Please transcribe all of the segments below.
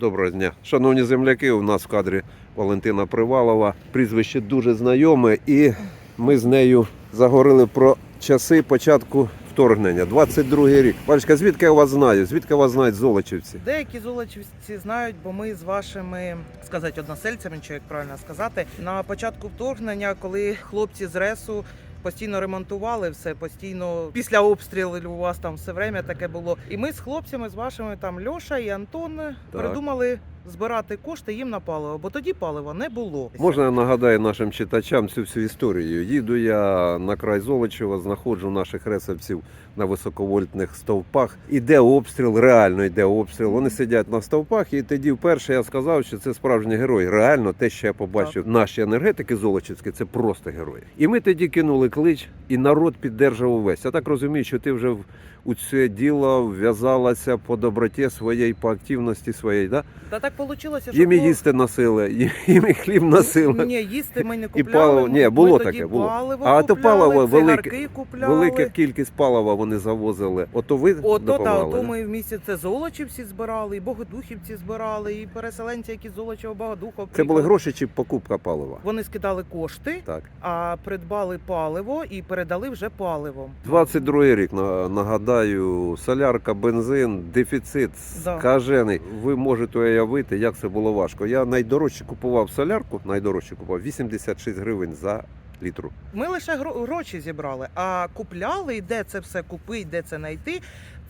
Доброго дня. Шановні земляки, у нас в кадрі Валентина Привалова. Прізвище дуже знайоме, і ми з нею заговорили про часи початку вторгнення. 22-й рік. Пальчка, звідки я вас знаю? Звідки вас знають золочівці? Деякі золочівці знають, бо ми з вашими сказати односельцями, чи як правильно сказати, на початку вторгнення, коли хлопці з ресу. Постійно ремонтували все, постійно після обстрілів у вас там все время таке було. І ми з хлопцями, з вашими там Льоша і Антон придумали збирати кошти їм на паливо, бо тоді палива не було. Можна я нагадаю нашим читачам цю всю історію? Їду я на край Золочева, знаходжу наших ресовців на високовольтних стовпах. Іде обстріл, реально йде обстріл. Вони сидять на стовпах, і тоді вперше я сказав, що це справжні герої. Реально, те, що я побачив, наші енергетики золочівські, це просто герої. І ми тоді кинули клич, і народ піддержав увесь. Я так розумію, що ти вже у це діло вв'язалася по доброті своєї, по активності своєї. Да? Та так вийшло, що Їм і було- їсти носили, їм- і хліб носили. Ні, їсти ми не І паливо- ні, було ми таке, тоді було. Паливо А то паливо велике- Велика кількість палива вони завозили. Ото ви Ото та ото ми в місті це золочівці збирали, і богодухівці збирали, і переселенці, які з Золочева Богодуха. Це були гроші чи покупка палива? Вони скидали кошти, Так. а придбали паливо і передали вже паливом. 22 рік, на- нагадаю, солярка, бензин, дефіцит Да. скажений. Ви можете уявити, як це було важко. Я найдорожче купував солярку, найдорожче купував 86 гривень за літру. Ми лише гро- гроші зібрали, а купляли, і де це все купити, де це знайти.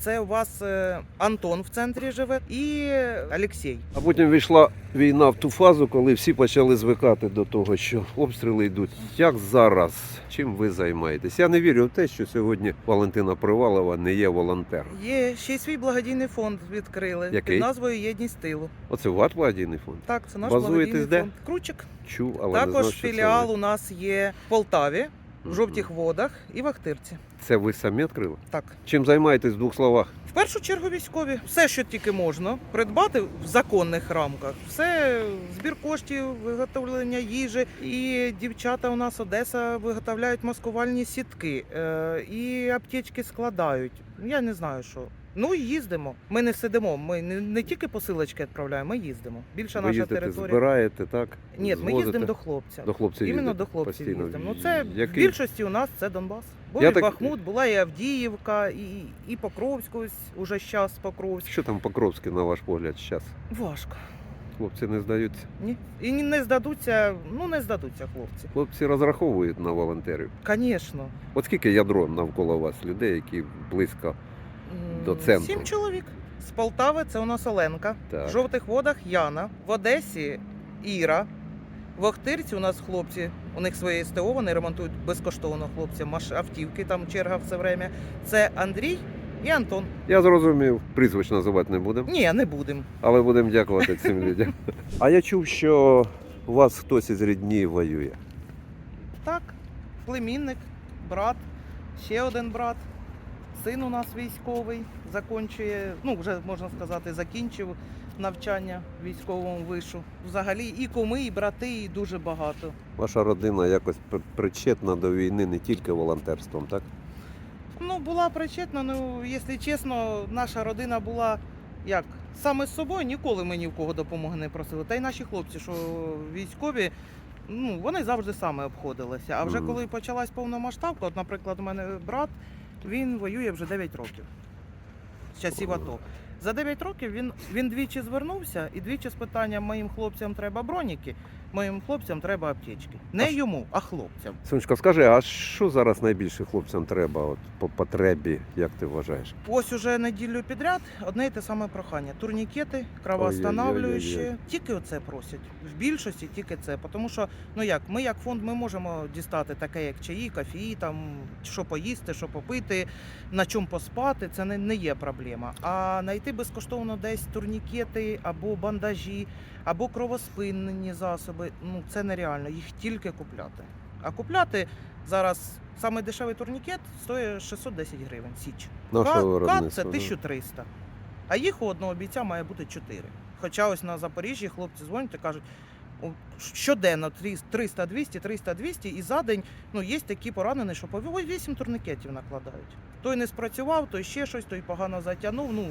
Це у вас е, Антон в центрі живе і Олексій. А потім війшла війна в ту фазу, коли всі почали звикати до того, що обстріли йдуть. Як зараз? Чим ви займаєтесь? Я не вірю в те, що сьогодні Валентина Привалова не є волонтером. Є ще й свій благодійний фонд відкрили Який? під назвою Єдність тилу. Оце ваш благодійний фонд. Так, це наш Базуєтесь благодійний де? фонд. Кручик. Чув, але не Також знав, що філіал це у нас є в Полтаві, ви. В жовтих водах і в Ахтирці. Це ви самі відкрили? Так. Чим займаєтесь в двох словах? В першу чергу військові. Все, що тільки можна, придбати в законних рамках. Все збір коштів, виготовлення їжі. І дівчата у нас Одеса виготовляють маскувальні сітки е, і аптечки складають. Я не знаю що. Ну і їздимо. Ми не сидимо. Ми не, не тільки посилочки відправляємо, ми їздимо. Більша ви наша їздите, територія. збираєте, так? Ні, ми Звозите? їздимо до хлопця. до хлопців. Іменно їздите до хлопців постійно. їздимо. Ну це в Який? більшості у нас це Донбас. Був Я і так- Бахмут, була і Авдіївка, і, і Покровськ, ось уже щас Покровськ. Що там Покровське, на ваш погляд, зараз? Важко. Хлопці не здаються. Ні. І ні- не здадуться, ну не здадуться хлопці. Хлопці розраховують на волонтерів. Звісно. От скільки ядро навколо вас людей, які близько До центру. Сім чоловік. З Полтави це у нас Оленка. Так. В жовтих водах Яна. В Одесі Іра. В Охтирці у нас хлопці, у них своє СТО, вони ремонтують безкоштовно хлопцям маш автівки, там черга все время. Це Андрій і Антон. Я зрозумів, прізвищ називати не будемо, Ні, не будемо. але будемо дякувати цим людям. А я чув, що у вас хтось із рідні воює. Так, племінник, брат, ще один брат. Син у нас військовий, закінчує, ну вже можна сказати, закінчив навчання в військовому вишу. Взагалі і куми, і брати, і дуже багато. Ваша родина якось причетна до війни не тільки волонтерством, так? Ну, була причетна, ну, якщо чесно, наша родина була як саме з собою, ніколи ми ні в кого допомоги не просили. Та й наші хлопці, що військові, ну, вони завжди саме обходилися. А вже коли почалась повномасштабка, от, наприклад, у мене брат, він воює вже 9 років з часів АТО. За 9 років він, він двічі звернувся і двічі з питанням моїм хлопцям треба броніки, моїм хлопцям треба аптечки. Не йому, а хлопцям. Сонечка, скажи, а що зараз найбільше хлопцям треба от, по потребі, як ти вважаєш? Ось уже неділю підряд одне й те саме прохання. Турнікети, кровоостанавлюючі. Ой-ой-ой-ой-ой. Тільки оце просять. В більшості тільки це. Тому що, ну як, ми як фонд ми можемо дістати таке, як чаї, кафі, там, що поїсти, що попити, на чому поспати, це не, не є проблема. А знайти безкоштовно десь турнікети або бандажі, або кровоспинні засоби, ну це нереально, їх тільки купляти. А купляти зараз саме дешевий турнікет стоїть 610 гривень січ. Кат, кат це 1300. А їх у одного бійця має бути 4. Хоча ось на Запоріжжі хлопці дзвонять і кажуть, щоденно 300, 200, 300, 200, і за день ну, є такі поранені, що по 8 турникетів накладають. Той не спрацював, той ще щось, той погано затягнув. Ну,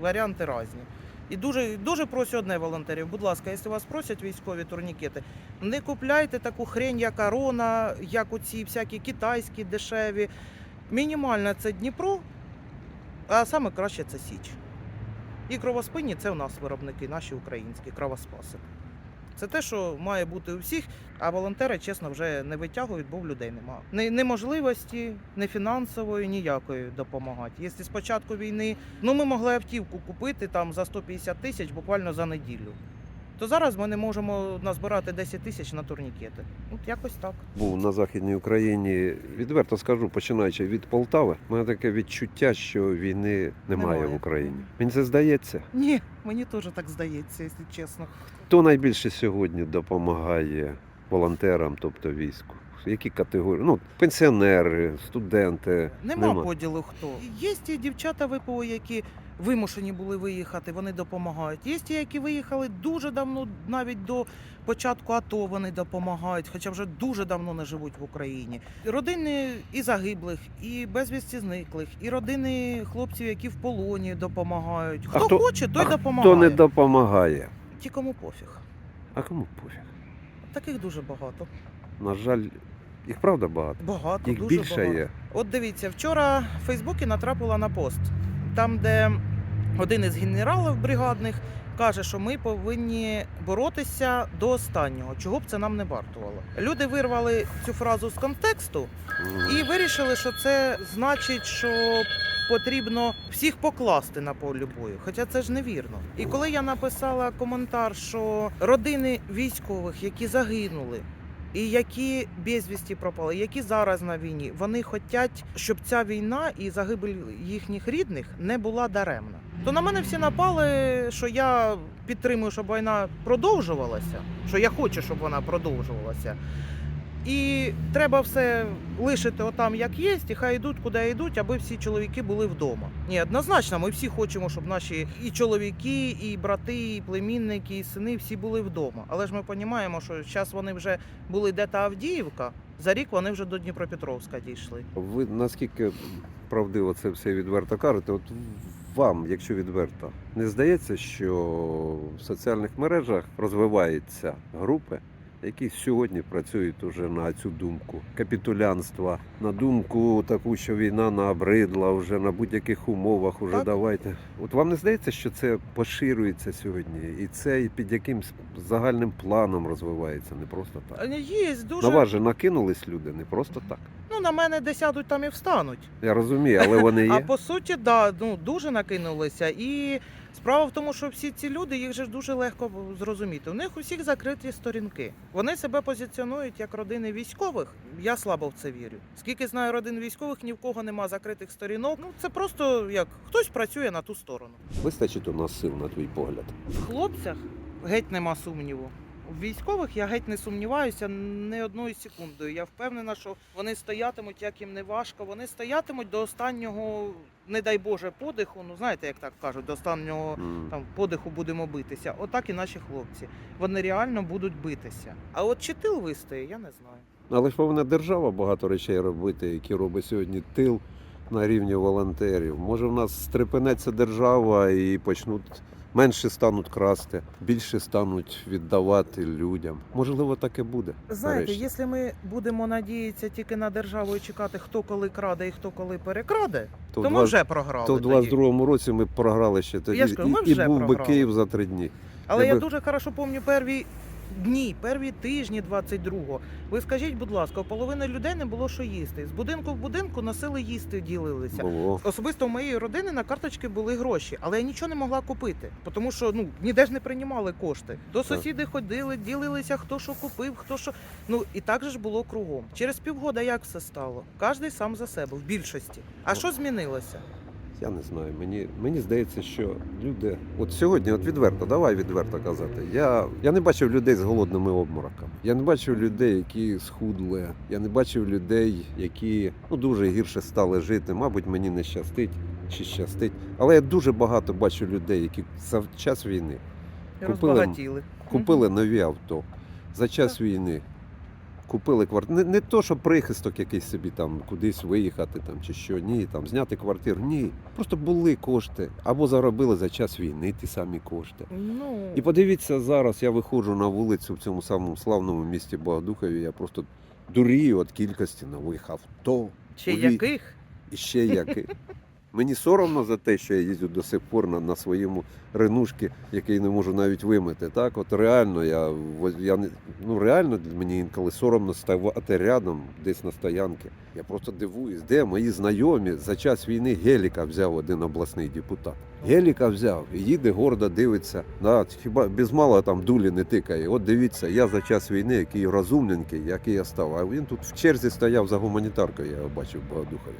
варіанти різні. І дуже, дуже прошу одне волонтерів. Будь ласка, якщо вас просять військові турнікети, не купляйте таку хрень, як Арона, як оці всякі китайські дешеві. Мінімальна це Дніпро, а саме краще це Січ. І кровоспинні це у нас виробники, наші українські кровоспаси. Це те, що має бути у всіх, а волонтери, чесно, вже не витягують, бо в людей немає. Ні, ні можливості, ні фінансової, ніякої допомагати. Якщо з початку війни ну, ми могли автівку купити там за 150 тисяч буквально за неділю, то зараз ми не можемо назбирати 10 тисяч на турнікети. От якось так. Був на Західній Україні, відверто скажу, починаючи від Полтави, у мене таке відчуття, що війни немає, Немає. в Україні. Мені це здається. Ні, мені теж так здається, якщо чесно. Хто найбільше сьогодні допомагає волонтерам, тобто війську? Які категорії? Ну, пенсіонери, студенти. Нема, поділу хто. Є ті дівчата ВПО, які вимушені були виїхати, вони допомагають. Є ті, які виїхали дуже давно, навіть до початку АТО вони допомагають, хоча вже дуже давно не живуть в Україні. Родини і загиблих, і безвісті зниклих, і родини хлопців, які в полоні допомагають. А Хто, хто- хоче, той а допомагає. Хто не допомагає? Ті, кому пофіг. А кому пофіг? Таких дуже багато. На жаль, їх правда багато. Багато, Їх дуже більше багато. є. От дивіться, вчора в Фейсбуці натрапила на пост, там, де один із генералів бригадних каже, що ми повинні боротися до останнього, чого б це нам не вартувало. Люди вирвали цю фразу з контексту і вирішили, що це значить, що потрібно всіх покласти на полі бою. Хоча це ж невірно. І коли я написала коментар, що родини військових, які загинули. І які безвісті пропали, які зараз на війні, вони хочуть, щоб ця війна і загибель їхніх рідних не була даремна. То на мене всі напали, що я підтримую, щоб війна продовжувалася, що я хочу, щоб вона продовжувалася. І треба все лишити отам, як є, і хай йдуть, куди йдуть, аби всі чоловіки були вдома. Ні, однозначно, ми всі хочемо, щоб наші і чоловіки, і брати, і племінники, і сини всі були вдома. Але ж ми розуміємо, що зараз вони вже були де-то Авдіївка, за рік вони вже до Дніпропетровська дійшли. Ви наскільки правдиво це все відверто кажете? От вам, якщо відверто, не здається, що в соціальних мережах розвиваються групи, які сьогодні працюють уже на цю думку капітулянства, на думку таку, що війна набридла вже на будь-яких умовах. Уже Так. давайте. От вам не здається, що це поширюється сьогодні, і це і під якимсь загальним планом розвивається, не просто так. Є дуже На вас же накинулись люди, не просто так. Ну на мене де сядуть, там і встануть. Я розумію, але вони А по суті, да, ну дуже накинулися. І справа в тому, що всі ці люди їх же ж дуже легко зрозуміти. У них усіх закриті сторінки. Вони себе позиціонують як родини військових. Я слабо в це вірю. Скільки знаю родин військових, ні в кого нема закритих сторінок. Ну це просто як хтось працює на ту сторону. Вистачить у нас сил на твій погляд. В хлопцях геть нема сумніву. В військових я геть не сумніваюся не одною секундою. Я впевнена, що вони стоятимуть, як їм не важко. Вони стоятимуть до останнього, не дай Боже, подиху. Ну знаєте, як так кажуть, до останнього там подиху будемо битися. Отак і наші хлопці. Вони реально будуть битися. А от чи тил вистоє, я не знаю. Але ж повинна держава багато речей робити, які робить сьогодні тил на рівні волонтерів. Може, в нас стрепенеться держава і почнуть менше стануть красти, більше стануть віддавати людям. Можливо, так і буде. Знаєте, нарешті. якщо ми будемо надіятися тільки на державу і чекати, хто коли краде і хто коли перекраде, то, то ми два- вже програли. то в тоді. 22-му році ми програли ще тоді. Я ж кажу, ми і, і вже був би програли. Київ за три дні. Але я Тебе- дуже хорошо пам'ятаю перві дні, перві тижні 22-го. Ви скажіть, будь ласка, у половини людей не було що їсти. З будинку в будинку носили їсти, ділилися. Було. Особисто у моєї родини на карточки були гроші, але я нічого не могла купити, тому що ну ніде ж не приймали кошти. До сусіди ходили, ділилися, хто що купив, хто що. Ну і так же ж було кругом. Через півгода як все стало? Кожний сам за себе в більшості. А що змінилося? Я не знаю. Мені, мені здається, що люди. От сьогодні, от відверто, давай відверто казати. Я, я не бачив людей з голодними обмороками. Я не бачив людей, які схудли. Я не бачив людей, які ну дуже гірше стали жити. Мабуть, мені не щастить чи щастить. Але я дуже багато бачу людей, які за час війни Купили- купили нові авто. За час війни купили квартиру. Не, не то, що прихисток якийсь собі там кудись виїхати там чи що, ні, там зняти квартиру. Ні. Просто були кошти. Або заробили за час війни ті самі кошти. Ну, І подивіться, зараз я виходжу на вулицю в цьому самому славному місті Богодухові, я просто дурію від кількості нових авто. чи уві- яких? І ще яких. Мені соромно за те, що я їздю до сих пор на, на своєму ренушки, який не можу навіть вимити. Так, от реально, я, я ну реально мені інколи соромно ставати рядом десь на стоянці. Я просто дивуюсь, де мої знайомі за час війни Геліка взяв один обласний депутат. Геліка взяв і їде гордо дивиться. Да, хіба без малого там дулі не тикає. От дивіться, я за час війни, який розумненький, який я став. А він тут в черзі стояв за гуманітаркою, я його бачив в Богодухові.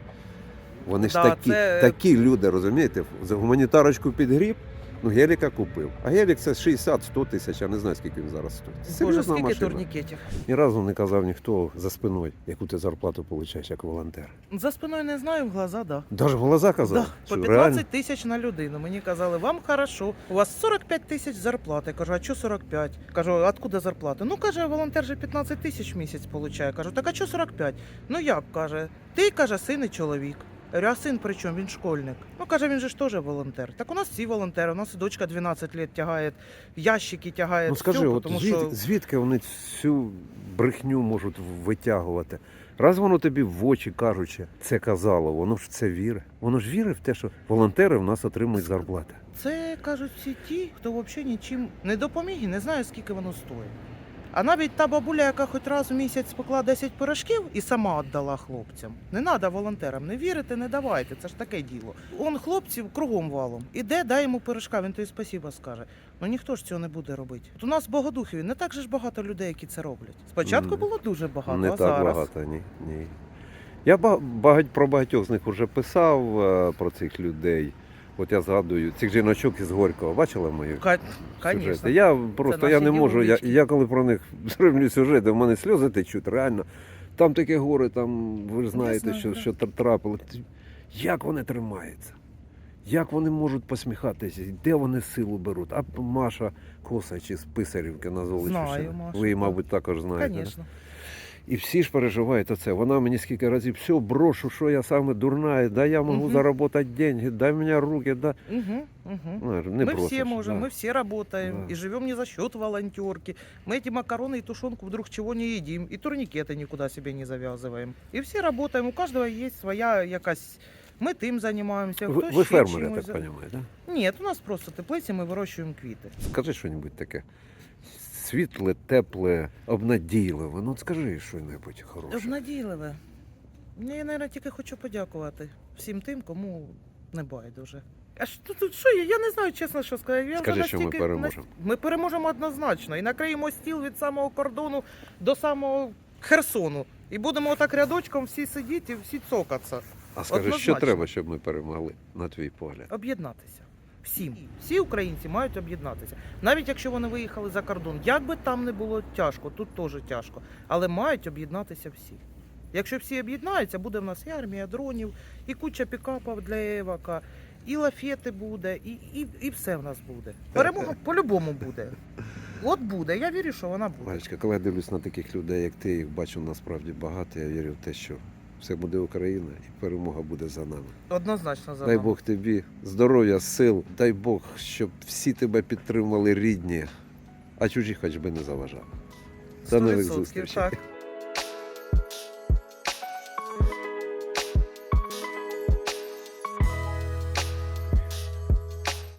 Вони ж Да, такі, це- такі люди, розумієте, за гуманітарочку під гріб, ну геліка купив. А гелік це 60-100 тисяч, я не знаю, скільки він зараз стоїть. Боже, Серйозна скільки машина. турнікетів. Ні разу не казав ніхто за спиною, яку ти зарплату получаєш як волонтер. За спиною не знаю, в глаза, да. Даже в глаза казав, Да, що по реально 15 тисяч на людину. Мені казали, вам хорошо. У вас 45 тисяч зарплати. Кажу, а що 45? Кажу, откуда зарплата? Ну каже, волонтер же 15 тисяч в місяць получає. Кажу, так а що 45? Ну як каже? Ти каже, син і чоловік. Говорю, а син при чому? Він школьник. Ну каже, він же ж теж волонтер. Так у нас всі волонтери. У нас і дочка 12 років тягає, ящики тягає. Ну скажи, всю, от тому звід, що звідки вони всю брехню можуть витягувати? Раз воно тобі в очі кажучи, це казало, воно ж це вірить. Воно ж вірить в те, що волонтери в нас отримують зарплати. Це кажуть всі ті, хто взагалі нічим не допоміг і не знає, скільки воно стоїть. А навіть та бабуля, яка хоч раз у місяць спекла 10 пирожків і сама віддала хлопцям. Не треба волонтерам, не вірите, не давайте. Це ж таке діло. Он хлопців кругом валом. Іде, дай йому пирожка, він тобі спасіба скаже. Ну ніхто ж цього не буде робити. От у нас в Богодухові не так же ж багато людей, які це роблять. Спочатку було дуже багато, Не а так зараз. багато, ні. ні. Я багать, про багатьох з них вже писав е, про цих людей. От я згадую цих жіночок із Горького. Бачила мої Ка- сюжети? Я просто я не можу. Я, я коли про них зроблю сюжети, в мене сльози течуть, реально. Там таке горе, там ви ж знаєте, знаю, що, що трапило. Як вони тримаються? Як вони можуть посміхатися? Де вони силу беруть? А Маша Косач із Писарівки на Золочівщині. Ви її, мабуть, також знаєте. да? Звісно. І всі ж переживають оце. Вона мені скільки разів все брошу, що я саме дурна, да я можу Мгм. заробити деньги, дай мені руки, да. Угу, угу. Ну, не мы просиш, все можем, да. мы все работаем Да. и живем не за счет волонтерки. Мы эти макароны и тушенку вдруг чего не едим, и турникеты никуда себе не завязываем. И все работаем, у каждого есть своя якась. Мы тим займаємося. Ви, хто ви ще фермер, я чимось так за- розумію, да? Ні, у нас просто теплиці, ми вирощуємо квіти. Скажи щось таке. Світле, тепле, обнадійливе. Ну скажи щось хороше. Обнадійливе. Я, мабуть, тільки хочу подякувати всім тим, кому не байдуже. А що тут що я? Я не знаю, чесно, що сказати. Я Скажи, що ми настільки- переможемо. Ми переможемо однозначно. І накриємо стіл від самого кордону до самого Херсону. І будемо отак рядочком всі сидіти і всі цокатися. А скажи, що треба, щоб ми перемогли, на твій погляд? Об'єднатися. Всім. Всі українці мають об'єднатися. Навіть якщо вони виїхали за кордон. Як би там не було тяжко, тут теж тяжко. Але мають об'єднатися всі. Якщо всі об'єднаються, буде в нас і армія дронів, і куча пікапів для Евака, і лафети буде, і, і, і все в нас буде. Перемога по-любому буде. От буде. Я вірю, що вона буде. Марічка, коли я дивлюсь на таких людей, як ти, їх бачу насправді багато, я вірю в те, що все буде Україна і перемога буде за нами. Однозначно за Дай нами. Бог тобі здоров'я, сил, дай Бог, щоб всі тебе підтримали рідні, а чужі хоч би не заважали. До нових зустрічей. Так.